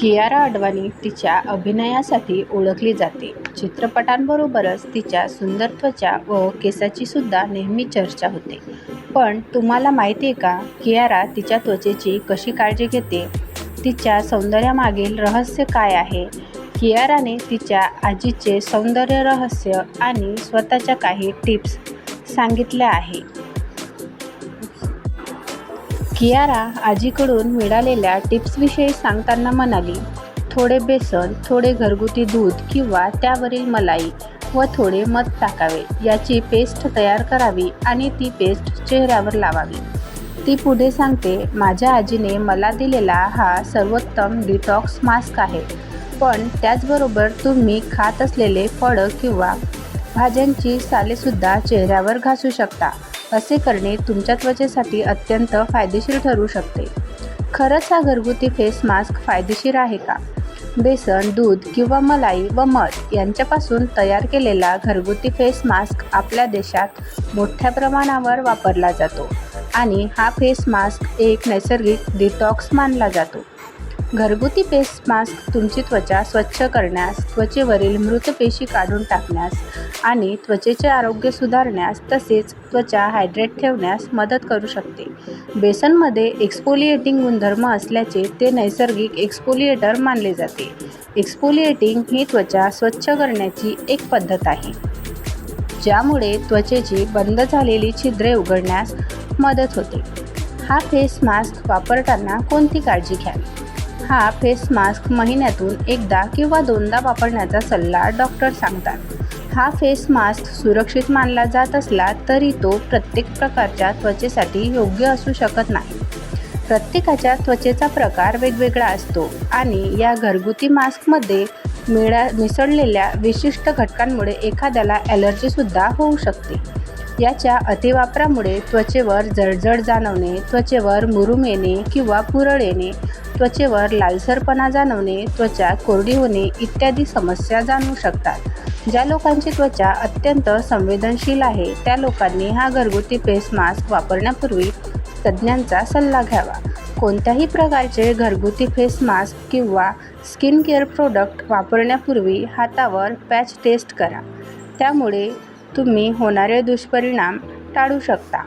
कियारा अडवाणी तिच्या अभिनयासाठी ओळखली जाते. चित्रपटांबरोबरच तिच्या सुंदर त्वचा व केसाची सुद्धा नेहमी चर्चा होते. पण तुम्हाला माहिती आहे का कियारा तिच्या त्वचेची कशी काळजी घेते? तिच्या सौंदर्यामागील रहस्य काय आहे? कियाराने तिच्या आजीचे सौंदर्य रहस्य आणि स्वतःच्या काही टिप्स सांगितल्या आहे. कियारा आजीकडून मिळालेल्या टिप्सविषयी सांगताना म्हणाली, थोडे बेसन, थोडे घरगुती दूध किंवा त्यावरील मलाई व थोडे मध टाकावे. याची पेस्ट तयार करावी आणि ती पेस्ट चेहऱ्यावर लावावी. ती पुढे सांगते, माझ्या आजीने मला दिलेला हा सर्वोत्तम डिटॉक्स मास्क आहे. पण त्याचबरोबर तुम्ही खात असलेले फळं किंवा भाज्यांची सालेसुद्धा चेहऱ्यावर घासू शकता. असे करणे तुमच्या त्वचेसाठी अत्यंत फायदेशीर ठरू शकते. खरंच हा घरगुती फेस मास्क फायदेशीर आहे का? बेसन, दूध किंवा मलाई व मध यांच्यापासून तयार केलेला घरगुती फेस मास्क आपल्या देशात मोठ्या प्रमाणावर वापरला जातो आणि हा फेस मास्क एक नैसर्गिक डिटॉक्स मानला जातो. घरगुती फेस मास्क तुमची त्वचा स्वच्छ करण्यास, त्वचेवरील मृत पेशी काढून टाकण्यास आणि त्वचेचे आरोग्य सुधारण्यास तसेच त्वचा हायड्रेट ठेवण्यास मदत करू शकते. बेसनमध्ये एक्सपोलिएटिंग गुणधर्म असल्याचे ते नैसर्गिक एक्सपोलिएटर मानले जाते. एक्सपोलिएटिंग ही त्वचा स्वच्छ करण्याची एक पद्धत आहे. ज्यामुळे त्वचेची बंद झालेली छिद्रे उघडण्यास मदत होते. हा फेस मास्क वापरताना कोणती काळजी घ्यावी? हा फेस मास्क महिन्यातून एकदा किंवा दोनदा वापरण्याचा सल्ला डॉक्टर सांगतात. हा फेस मास्क सुरक्षित मानला जात असला तरी तो प्रत्येक प्रकारच्या त्वचेसाठी योग्य असू शकत नाही. प्रत्येकाच्या त्वचेचा प्रकार वेगवेगळा असतो आणि या घरगुती मास्कमध्ये मिळा मिसळलेल्या विशिष्ट घटकांमुळे एखाद्याला ॲलर्जीसुद्धा होऊ शकते. याच्या अतिवापरामुळे त्वचेवर जळजळ जाणवणे, त्वचेवर मुरुम येणे किंवा पुरळ येणे, त्वचेवर लालसरपणा जाणवणे, त्वचा कोरडी होणे इत्यादी समस्या जाणवू शकतात. ज्या लोकांची त्वचा अत्यंत संवेदनशील आहे त्या लोकांनी हा घरगुती फेस मास्क वापरण्यापूर्वी तज्ज्ञांचा सल्ला घ्यावा. कोणत्याही प्रकारचे घरगुती फेस मास्क किंवा स्किन केअर प्रोडक्ट वापरण्यापूर्वी हातावर पॅच टेस्ट करा. त्यामुळे तुम्ही होणारे दुष्परिणाम टाळू शकता.